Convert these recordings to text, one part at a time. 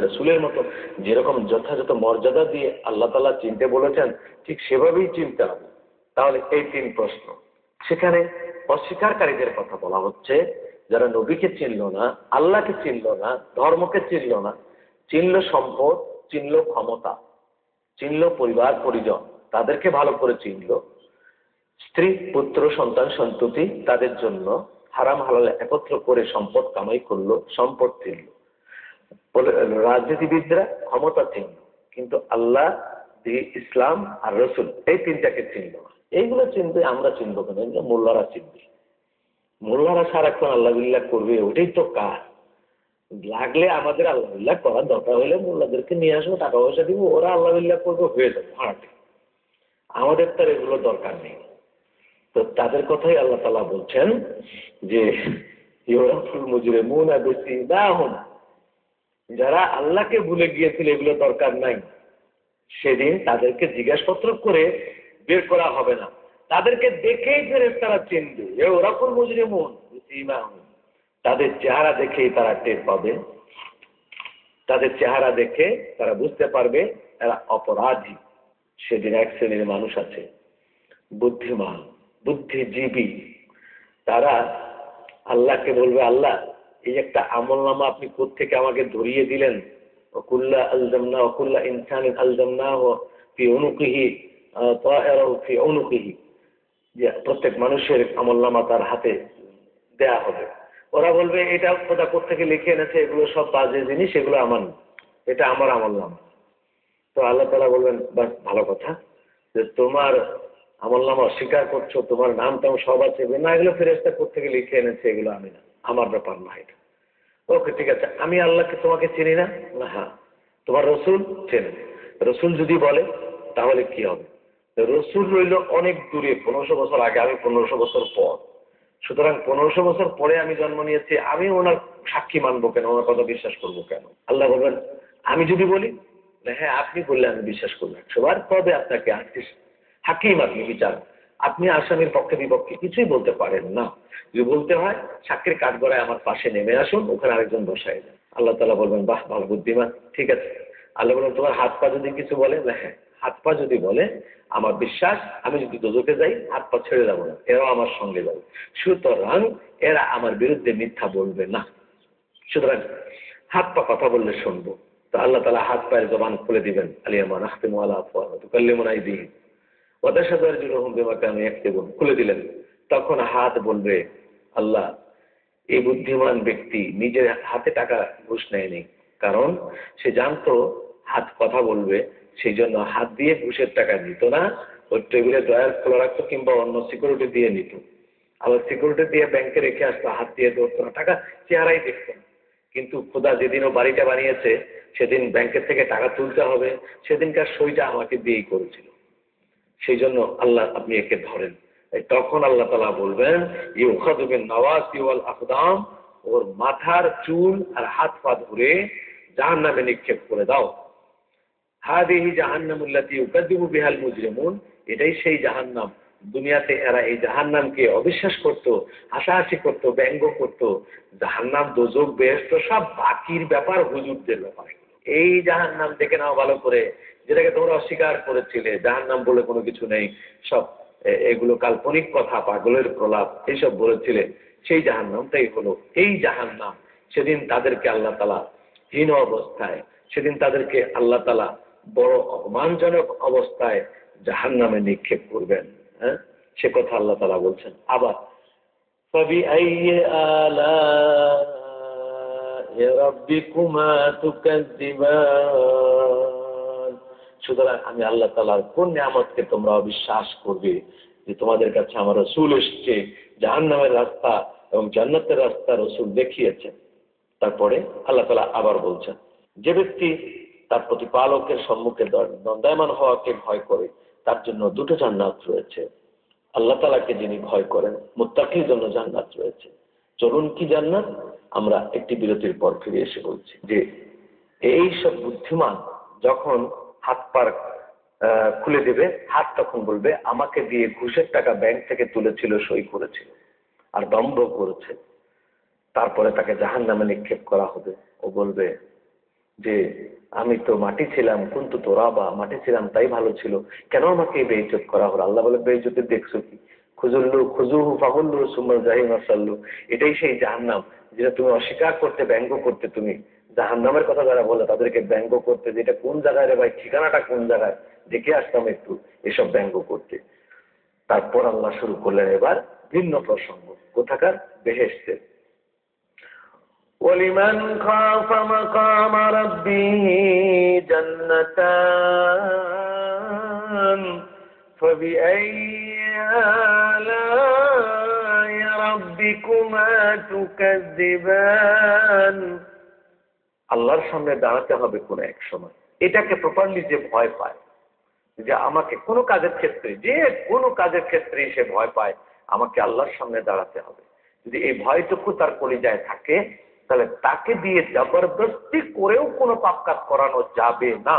রসুলের মতো যেরকম যথাযথ মর্যাদা দিয়ে আল্লাহ তালা চিনতে বলেছেন, ঠিক সেভাবেই চিনতে হবে। তাহলে এই তিন প্রশ্ন। সেখানে অস্বীকারীদের কথা বলা হচ্ছে, যারা নবীকে চিনল না, আল্লাহকে চিনল না, ধর্মকে চিনল না, চিনল সম্পদ, চিনল ক্ষমতা, চিনল পরিবার, পরিজন, তাদেরকে ভালো করে চিনল। স্ত্রী, পুত্র, সন্তান, সন্ততি, তাদের জন্য হারাম হালাল একত্র করে সম্পদ কামাই করল, সম্পদ চিনল রাজনীতিবিদরা ক্ষমতা চিনল কিন্তু আল্লাহ, দি, ইসলাম আর রসুল, এই তিনটাকে চিনল না। এইগুলো চিনতে আমরা চিনবো কেন? এগুলো মোল্লারা চিনবে। মোল্লারা সারাক্ষণ আল্লাহ করবে, ওটাই তো কাজ। লাগলে আমাদের আল্লাহ করার দরকার হলে মোল্লাদেরকে নিয়ে আসব টাকা পয়সা দিব, ওরা আল্লাহ করবে, হয়ে যাবে ভাড়াতে আমাদের তার এগুলো দরকার নেই। তো তাদের কথাই আল্লাহ তালা বলছেন যে, ইউরাফুল মুজুরে মুন বেশি দাহম যারা আল্লাহকে ভুলে গিয়েছিল, এগুলো দরকার নাই। সেদিন তাদেরকে জিজ্ঞাসাপত্র করে বের করা হবে না। তাদেরকে দেখেই ফেরে তারা চিনবে এ মুজুরে মুন তাদের চেহারা দেখেই তারা টের পাবে। তাদের চেহারা দেখে তারা বুঝতে পারবে এরা অপরাধী। সেদিন এক শ্রেণির মানুষ আছে, বুদ্ধিমান, বুদ্ধিজীবী। তারা আল্লাহকে বলবে, আল্লাহ এই একটা আমল নামা আপনি থেকে আমাকে ধরিয়ে দিলেন? অকুল্লা আলজামনা, অকুল্লা ইনসান আলজামনা ফি অনুকিহি ফি অনুকিহি যে প্রত্যেক মানুষের আমল নামা তার হাতে দেয়া হবে। ওরা বলবে, এটা কোথা থেকে লিখে এনেছে? এগুলো সব বাজে জিনিস, এগুলো আমার এটা আমার আমল নামা তো আল্লাহ তালা বলবেন বাস ভালো কথা। যে তোমার আমল নাম অস্বীকার করছ, তোমার নাম টাম সব আছে। না, এগুলো ফেরেস্তা থেকে লিখে এনেছে? এগুলো আমি না। আমার ব্যাপার না এটা ওকে, ঠিক আছে। আমি আল্লাহকে তোমাকে চিনি না? না হ্যাঁ। তোমার রসুল চেনে রসুল যদি বলে, তাহলে কি হবে? রসুল রইল অনেক দূরে, পনেরোশো বছর আগে, আমি পনেরোশো বছর পর। সুতরাং পনেরোশো বছর পরে আমি জন্ম নিয়েছি, আমি ওনার সাক্ষী মানবো কেন? ওনার কথা বিশ্বাস করব কেন? আল্লাহ বলবেন, আমি যদি বলি হ্যাঁ আপনি বললে আমি বিশ্বাস করব। একশোবার তবে আপনাকে হাকিম আপনি বিচার আপনি আসামির পক্ষে বিপক্ষে কিছুই বলতে পারেন না। যদি বলতে হয়, সাক্ষীর কাঠগড়ায় আমার পাশে নেমে আসুন, ওখানে আরেকজন বসায় দেন। আল্লাহ তালা বলবেন, বাহ, ভালো বুদ্ধিমান, ঠিক আছে। আল্লাহ বলবেন, তোমার হাত পা যদি কিছু বলে? হ্যাঁ হাত পা যদি বলে, আমার বিশ্বাস, আমি যদি দোজকে যাই, হাত পা ছেড়ে যাব না, এরাও আমার সঙ্গে যাবে। সুতরাং এরা আমার বিরুদ্ধে মিথ্যা বলবে না। সুতরাং হাত পা কথা বললে শুনব। তো আল্লাহ তালা হাত পায়ের জবান খুলে দিবেন। আলিয়ামান আহতেম আল্লাহ কাল্লিমনাই দিন ওদের জন্য বেমাকে আমি একটি খুলে দিলেন। তখন হাত বলবে আল্লাহ। এই বুদ্ধিমান ব্যক্তি নিজের হাতে টাকা ঘুষ নেয়নি। কারণ সে জানতো হাত কথা বলবে সেই জন্য হাত দিয়ে ঘুষের টাকা নিত না। ওই টেবিলে ড্রয়ার খোলা রাখতো কিংবা অন্য সিকিউরিটি দিয়ে নিত। আবার সিকিউরিটি দিয়ে ব্যাংকে রেখে আসতো, হাত দিয়ে ধরতো না টাকা চেহারাই দেখতো না। কিন্তু খোদা যেদিন ও বাড়িটা বানিয়েছে, সেদিন ব্যাংকের থেকে টাকা তুলতে হবে। সেদিনকার সইটা আমাকে দিয়েই করেছিল। সেই জন্য আল্লাহ আপনি একে ধরেন। তখন আল্লাহ তালা বলবেন ইউখাদুবেন নওয়াজ ইউল আকদাম, ওর মাথার চুল আর হাত পা ধরে জাহান নামে নিক্ষেপ করে দাও। হাদিহি জাহান্নামুল্লাতি ইউকাদ্দিবু বিহাল মুজরিমুন, এটাই সেই জাহান্নাম। দুনিয়াতে এরা এই জাহান্নামকে অবিশ্বাস করত, হাসাহাসি করত, ব্যঙ্গ করত। জাহান্নাম, দোজক বেহস্ত সব বাকির ব্যাপার হুজুরদের ব্যাপার। এই জাহান্নাম দেখে নাও ভালো করে। যেটাকে তোমরা অস্বীকার করেছিলে, জাহান্নাম বলে কোনো কিছু নেই, সব এগুলো কাল্পনিক কথা, পাগলের প্রলাপ, এইসব বলেছিলে, সেই জাহান জাহান্নামটাই হলো, এই জাহান্নাম। সেদিন তাদেরকে আল্লাহ তালা হীন অবস্থায়, সেদিন তাদেরকে আল্লাহ তালা বড় অপমানজনক অবস্থায় জাহান নামে নিক্ষেপ করবেন হ্যাঁ? সে কথা আল্লাহ তালা বলছেন। আবার সুতরাং আমি আল্লাহ তালার কোন নিয়ামতকে তোমরা অবিশ্বাস করবে যে তোমাদের কাছে আমার রসুল এসছে জাহান নামের রাস্তা এবং জান্নাতের রাস্তা রসুল দেখিয়েছেন। তারপরে আল্লাহ তালা আবার বলছেন, যে ব্যক্তি তার প্রতিপালকের সম্মুখে দণ্ডায়মান হওয়াকে ভয় করে, তার জন্য দুটো জান্নাত রয়েছে। আল্লাহ তালাকে যিনি ভয় করেন, মুত্তাকির জন্য জান্নাত রয়েছে। চলুন কি জান্নাত? আমরা একটি বিরতির পর ফিরে এসে বলছি যে, এই সব বুদ্ধিমান যখন হাত পার খুলে দেবে, হাত তখন বলবে, আমাকে দিয়ে ঘুষের টাকা ব্যাংক থেকে তুলেছিল, সই করেছিল আর দম্ভ করেছে। তারপরে তাকে জাহান নামে নিক্ষেপ করা হবে। ও বলবে, যে আমি তো মাটি ছিলাম, কিন্তু তোরা বা মাটি ছিলাম, তাই ভালো ছিল। কেন আমাকে বেইজত করা হলো? আল্লাহ বলে বেইজতে দেখছ কি? খুজুল্লু, খুজুহু ফাগুল্লু সুমর জাহিম আসাল্লু এটাই সেই জাহান্নাম, যেটা তুমি অস্বীকার করতে, ব্যঙ্গ করতে তুমি জাহান্নামের কথা যারা বলে তাদেরকে ব্যঙ্গ করতে যেটা কোন জায়গায় রে ভাই ঠিকানাটা কোন জায়গায় দেখে আসতাম একটু এসব ব্যঙ্গ করতে তারপর আল্লাহ শুরু করলেন এবার ভিন্ন প্রসঙ্গ কোথাকার বেহেস্তের ولمن خاف مقام ربه جنتان فبأي آلاء ربكما تكذبان আল্লাহর সামনে দাঁড়াতে হবে কোনো এক সময়। এটাকে প্রপারলি যে ভয় পায়, যে আমাকে কোনো কাজের ক্ষেত্রে, যে কোনো কাজের ক্ষেত্রে সে ভয় পায়, আমাকে আল্লাহর সামনে দাঁড়াতে হবে। যদি এই ভয়টুকু তার কলিজায় থাকে, তাহলে তাকে দিয়ে জবরদস্তি করেও কোনো পাপ কাজ করানো যাবে না।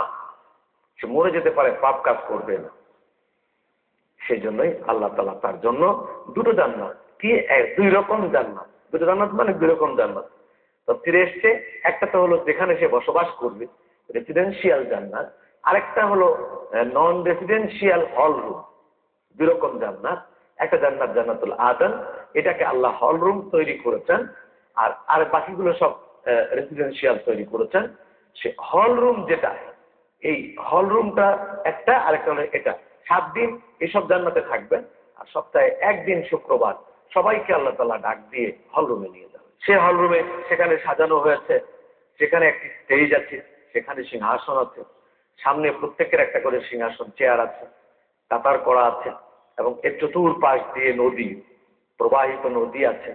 সে মরে যেতে পারে, পাপ কাজ করবে না। সেই জন্যই আল্লাহ তালা তার জন্য দুটো জান্নাত, কি? দুই রকম জান্নাত। দুটো জান্নাত মানে দুই রকম জান্নাত। তফসিরে এসছে। একটা তো হলো যেখানে সে বসবাস করবে রেসিডেন্সিয়াল জান্নাত। আরেকটা হলো নন রেসিডেন্সিয়াল হল রুম দুই রকম জান্নাত। একটা জান্নাত জান্নাতুল আদান, এটাকে আল্লাহ হল রুম তৈরি করেছেন। আর আর বাকিগুলো সব রেসিডেন্সিয়াল তৈরি করেছেন। সে হল রুম যেটা, এই হল রুমটা একটা, আরেকটা হলো এটা। সাত দিন এসব জান্নাতে থাকবে, আর সপ্তাহে একদিন শুক্রবার সবাইকে আল্লাহ তালা ডাক দিয়ে হল রুমে নিয়ে যাবে। সে হলরুমে সেখানে সাজানো হয়েছে। সেখানে একটি স্টেজ আছে, সেখানে সিংহাসন আছে। সামনে প্রত্যেকের একটা করে সিংহাসন চেয়ার আছে, কাতার করা আছে এবং এর চতুর্পাশ দিয়ে নদী, প্রবাহিত নদী আছে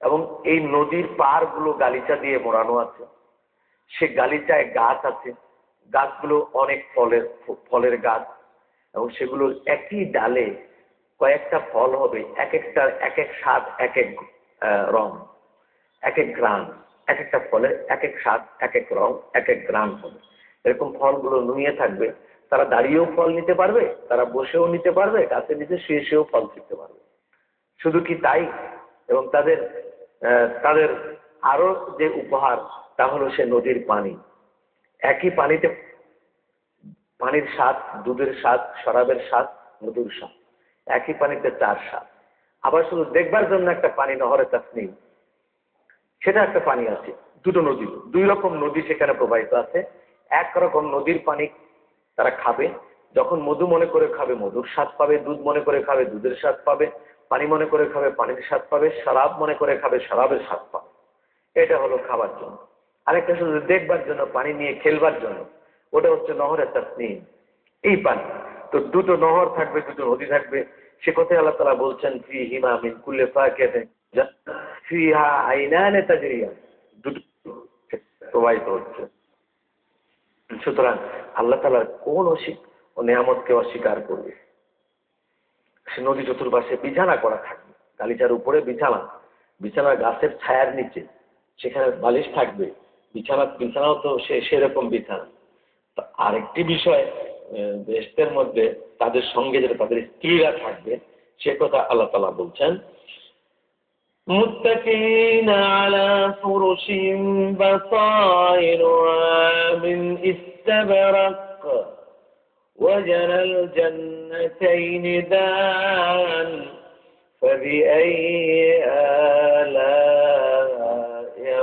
এবং এই নদীর পাড়গুলো গালিচা দিয়ে মোড়ানো আছে। সে গালিচায় গাছ আছে। গাছগুলো অনেক ফলের ফলের গাছ এবং সেগুলোর একই ডালে কয়েকটা ফল হবে, এক একটার এক এক স্বাদ, এক এক রং। এক এক গ্রাম এক একটা ফলের এক এক স্বাদ এক এক রং এক এক গ্রাম হবে। এরকম ফলগুলো নুয়ে থাকবে, তারা দাঁড়িয়েও ফল নিতে পারবে, তারা বসেও নিতে পারবে গাছের নিচে শুয়ে শুয়েও ফল খেতে পারবে। শুধু কি তাই? এবং তাদের তাদের আরও যে উপহার, তা হলো সে নদীর পানি। একই পানিতে পানির স্বাদ, দুধের স্বাদ, শরাবের স্বাদ, মধুর স্বাদ। একই পানিতে চার স্বাদ। আবার শুধু দেখবার জন্য একটা পানি নহরে তাসনিম। সেটা একটা পানি আছে, দুটো নদী। দুই রকম নদী সেখানে প্রবাহিত আছে। এক রকম নদীর পানি তারা খাবে। যখন মধু মনে করে খাবে, মধুর স্বাদ পাবে, দুধ মনে করে খাবে, দুধের স্বাদ পাবে, পানি মনে করে খাবে, পানির স্বাদ পাবে শরাব মনে করে খাবে শরাবের স্বাদ পাবে। এটা হলো খাবার জন্য। আরেকটা শুধু দেখবার জন্য, পানি নিয়ে খেলবার জন্য। ওটা হচ্ছে নহরের তাসনিম। এই পানি। তো দুটো নহর থাকবে, দুটো নদী থাকবে। সে কথাই আল্লাহ তারা বলছেন ফি হিমা মিন কুল্লে ফাকিয়াতিন প্রবাহিত হচ্ছে। সুতরাং আল্লাহ তালার কোন নিয়ামতকে অস্বীকার করবে? সে নদী চতুর্পাশে বিছানা করা থাকবে। গালিচার উপরে বিছানা। বিছানা গাছের ছায়ার নিচে। সেখানে বালিশ থাকবে। বিছানা বিছানাও তো সে সেরকম বিছানা। আরেকটি বিষয় দেশের মধ্যে তাদের সঙ্গে যেটা তাদের স্ত্রীরা থাকবে, সে কথা আল্লাহ তালা বলছেন متكئين على فرش بصائرها من استبرق. وجنى الجنتين دان فبأي آلاء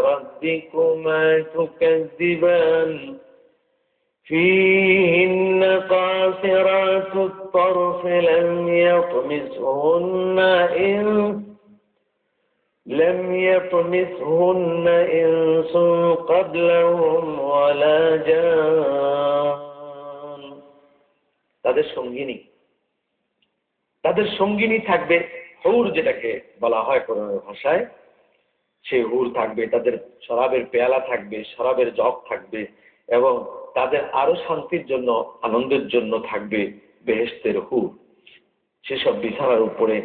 ربكما تكذبان؟ فيهن قاصرات الطرف لم يطمسهن إنس لم يطمسهن إنس قبلهم ولا جان তাদের সঙ্গিনী তাদের সঙ্গিনী থাকবে হৌর যেটাকে বলা হয় কোরআনের ভাষায় সেই হুর থাকবে তাদের শরাবের পেয়ালা থাকবে শরাবের জগ থাকবে এবং তাদের আরো শান্তির জন্য আনন্দের জন্য থাকবে বেহেস্তের হুর সেসব বিছানার উপরে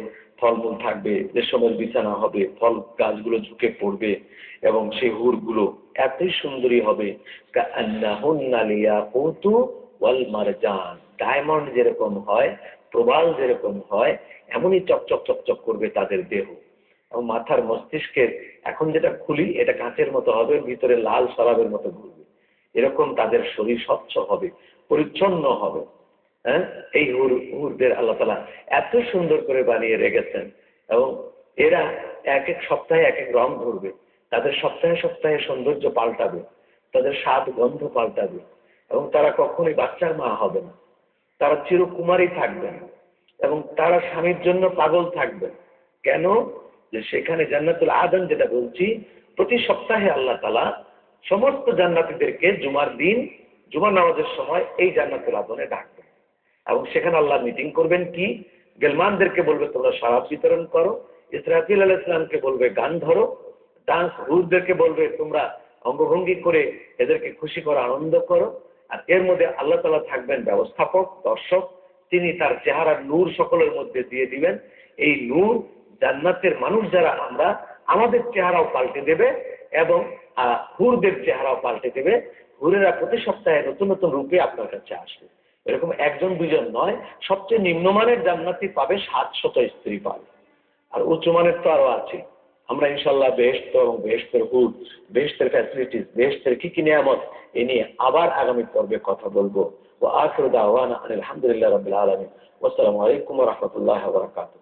ফলমূল থাকবে রেশমের বিছানা হবে, ফল গাছগুলো ঝুঁকে পড়বে এবং সেই হুরগুলো এতই সুন্দরী হবে। ডায়মন্ড যেরকম হয়, প্রবাল যেরকম হয়, এমনই চকচক চকচক করবে তাদের দেহ। এবং মাথার মস্তিষ্কের এখন যেটা খুলি, এটা কাঁচের মতো হবে, ভিতরে লাল শরাবের মতো ঘুরবে। এরকম তাদের শরীর স্বচ্ছ হবে, পরিচ্ছন্ন হবে। হ্যাঁ? এই হুর, হুরদের আল্লাহ তালা এত সুন্দর করে বানিয়ে রেখেছেন। এবং এরা এক এক সপ্তাহে এক এক রং ধরবে। তাদের সপ্তাহে সপ্তাহে সৌন্দর্য পাল্টাবে। তাদের স্বাদ, গন্ধ পাল্টাবে। এবং তারা কখনোই বাচ্চার মা হবে না। তারা চিরকুমারী থাকবেন এবং তারা স্বামীর জন্য পাগল থাকবেন কেন? যে সেখানে জান্নাতুল আদম যেটা বলছি, প্রতি সপ্তাহে আল্লাহ তালা সমস্ত জান্নাতীদেরকে জুমার দিন, জুমার নামাজের সময় এই জান্নাতুল আদনে ডাকবেন। এবং সেখানে আল্লাহ মিটিং করবেন কি? গেলমানদেরকে বলবে, তোমরা শরাব বিতরণ করো। ইসরাফিল আল ইসলামকে বলবে, গান ধরো। ডান্স হুরদেরকে বলবে, তোমরা অঙ্গভঙ্গি করে এদেরকে খুশি করো, আনন্দ করো। আর এর মধ্যে আল্লাহ তালা থাকবেন ব্যবস্থাপক, দর্শক। তিনি তার চেহারার নূর সকলের মধ্যে দিয়ে দিবেন। এই নূর জান্নাতের মানুষ যারা, আমরা আমাদের চেহারাও পাল্টে দেবে এবং হুরদের চেহারাও পাল্টে দেবে। হুরেরা প্রতি সপ্তাহে নতুন নতুন রূপে আপনার কাছে আসবে। এরকম একজন দুজন নয়, সবচেয়ে নিম্নমানের জান্নাতি পাবে সাতশত স্ত্রী পাবে। আর উচ্চমানের তো আরও আছে। আমরা ইনশাল্লাহ বেহেস্ত এবং বেহেস্তের হুড বেহেস্তের ফ্যাসিলিটিস বেহেস্তের কি কি নিয়ামত, এ নিয়ে আবার আগামী পর্বে কথা বলব। ও আখর দাওয়ানা আলহামদুলিল্লাহ রবিল আলমী আসসালামু আলাইকুম রহমতুল্লাহ বরকাত